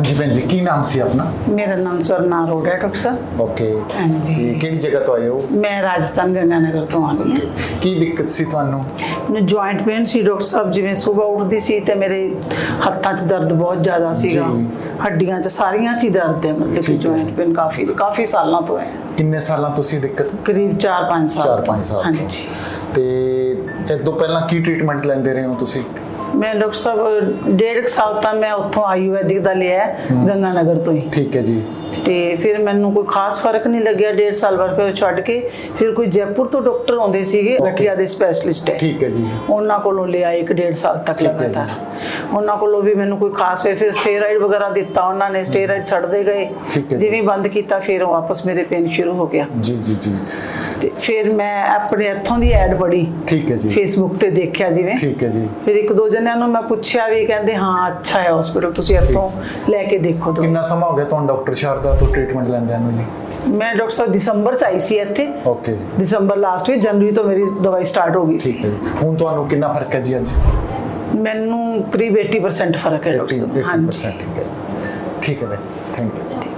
ਹਾਂਜੀ ਭੈਣ ਜੀ ਕੀ ਨਾਮ ਸੀ ਆਪਣਾ? ਮੇਰਾ ਨਾਮ ਸਰਨਾ ਰੋਡ ਹੈ ਡਾਕਟਰ ਸਾਹਿਬ। ਓਕੇ ਹਾਂਜੀ। ਤੇ ਕਿਹੜੀ ਜਗ੍ਹਾ ਤੋਂ ਆਏ ਹੋ? ਮੈਂ ਰਾਜਸਥਾਨ ਗੰਗਾਨਗਰ ਤੋਂ ਆਉਂਦੀ ਹਾਂ। Okay, ਕੀ ਦਿੱਕਤ ਸੀ ਤੁਹਾਨੂੰ? ਮੈਨੂੰ ਜੁਆਇੰਟ ਪੇਨ ਸੀ ਡਾਕਟਰ ਸਾਹਿਬ ਜਿਵੇਂ ਸਵੇਰ ਉੱਠਦੀ ਸੀ ਤੇ ਮੇਰੇ ਹੱਥਾਂ 'ਚ ਦਰਦ ਬਹੁਤ ਜ਼ਿਆਦਾ ਸੀਗਾ। ਜੀ। ਹੱਡੀਆਂ 'ਚ ਸਾਰੀਆਂ 'ਚ ਹੀ ਦਰਦ ਹੈ ਮਤਲਬ ਕਿ ਠੀਕ ਹੈ। ਜੁਆਇੰਟ ਪੇਨ ਕਾਫੀ ਕਾਫੀ ਸਾਲਾਂ ਤੋਂ ਹੈ। ਕਿੰਨੇ ਸਾਲਾਂ ਤੋਂ ਸੀ ਦਿੱਕਤ? ਕਰੀਬ 4-5 ਸਾਲ। 4-5 ਸਾਲ ਤੋਂ। ਹਾਂਜੀ। ਤੇ ਇਸ ਤੋਂ ਪਹਿਲਾਂ ਕੀ ਟ੍ਰੀਟਮੈਂਟ ਲੈਂਦੇ ਰਹੇ ਹੋ ਤੁਸੀਂ? ਮੈਂ ਡਾਕਟਰ ਸਾਹਿਬ ਡੇਢ ਸਾਲ ਤਾਂ ਮੈਂ ਉੱਥੋਂ ਆਯੁਰਵੈਦਿਕ ਦਾ ਲਿਆ ਹੈ, ਗੰਗਾਨਗਰ ਤੋਂ ਹੀ। ਠੀਕ ਹੈ ਜੀ। ਤੇ ਫਿਰ ਮੈਨੂੰ ਕੋਈ ਖਾਸ ਫ਼ਰਕ ਨਹੀਂ ਲੱਗਿਆ ਡੇਢ ਸਾਲ ਬਾਅਦ ਫਿਰ ਛੱਡ ਕੇ ਫਿਰ ਕੋਈ ਜੈਪੁਰ ਤੋਂ ਡਾਕਟਰ ਆਉਂਦੇ ਸੀਗੇ ਗਠੀਆ ਦੇ ਸਪੈਸ਼ਲਿਸਟ ਹੈ। ਠੀਕ ਹੈ ਜੀ। ਉਹਨਾਂ ਕੋਲੋਂ ਲਿਆ ਇੱਕ ਡੇਢ ਸਾਲ ਤੱਕ। ਲਗਾਤਾਰ। ਉਹਨਾਂ ਕੋਲੋਂ ਵੀ ਮੈਨੂੰ ਕੋਈ ਖਾਸ ਵੇ ਫਿਰ ਸਟੇਰਾਇਡ ਵਗੈਰਾ ਦਿੱਤਾ ਉਹਨਾਂ ਨੇ ਸਟੇਰਾਇਡ ਛੱਡਦੇ ਗਏ। ਜਿਵੇਂ ਬੰਦ ਕੀਤਾ ਫਿਰ ਵਾਪਸ ਮੇਰੇ ਪੇਨ ਸ਼ੁਰੂ ਹੋ ਗਿਆ। ਜੀ ਜੀ ਜੀ। ਤੇ ਫਿਰ ਮੈਂ ਆਪਣੇ ਇੱਥੋਂ ਦੀ ਐਡ ਪੜ੍ਹੀ। ਠੀਕ ਹੈ ਜੀ। ਫੇਸਬੁੱਕ ਤੇ ਦੇਖਿਆ ਜਿਵੇਂ। ਠੀਕ ਹੈ ਜੀ। ਫਿਰ ਇੱਕ ਦੋ ਜਣਿਆਂ ਨੂੰ ਮੈਂ ਪੁੱਛਿਆ ਵੀ ਕਹਿੰਦੇ ਹਾਂ ਅੱਛਾ ਹੈ ਹਸਪੀਟਲ ਤੁਸੀਂ ਇੱਥੋਂ ਲੈ ਕੇ ਦੇਖੋ ਦੋ ਕਿੰਨਾ ਸਮਾਂ ਹੋ ਗਿਆ ਤੁਹਾਨੂੰ ਡਾਕਟਰ ਸ਼ਾਰਦਾ ਤੋਂ ਟ੍ਰੀਟਮੈਂਟ ਲੈਂਦਿਆਂ ਨੂੰ ਜੀ? ਮੈਂ ਡਾਕਟਰ ਸਾਹਿਬ ਦਸੰਬਰ ਚ ਆਈ ਸੀ ਇੱਥੇ। ਓਕੇ ਦਸੰਬਰ ਲਾਸਟ ਵਿੱਚ ਜਨਵਰੀ ਤੋਂ ਮੇਰੀ ਦਵਾਈ ਸਟਾਰਟ ਹੋ ਗਈ ਸੀ। ਠੀਕ ਹੈ ਜੀ। ਹੁਣ ਤੁਹਾਨੂੰ ਕਿੰਨਾ ਫ਼ਰਕ ਹੈ ਜੀ ਅੱਜ? ਮੈਨੂੰ ਕਰੀਬ 80% ਫ਼ਰਕ ਹੈ ਡਾਕਟਰ 80 ਸਾਹਿਬ। ਹਾਂਜੀ। 80% ਠੀਕ ਹੈ ਠੀਕ ਹੈ ਭੈਣ ਥੈਂਕ ਯੂ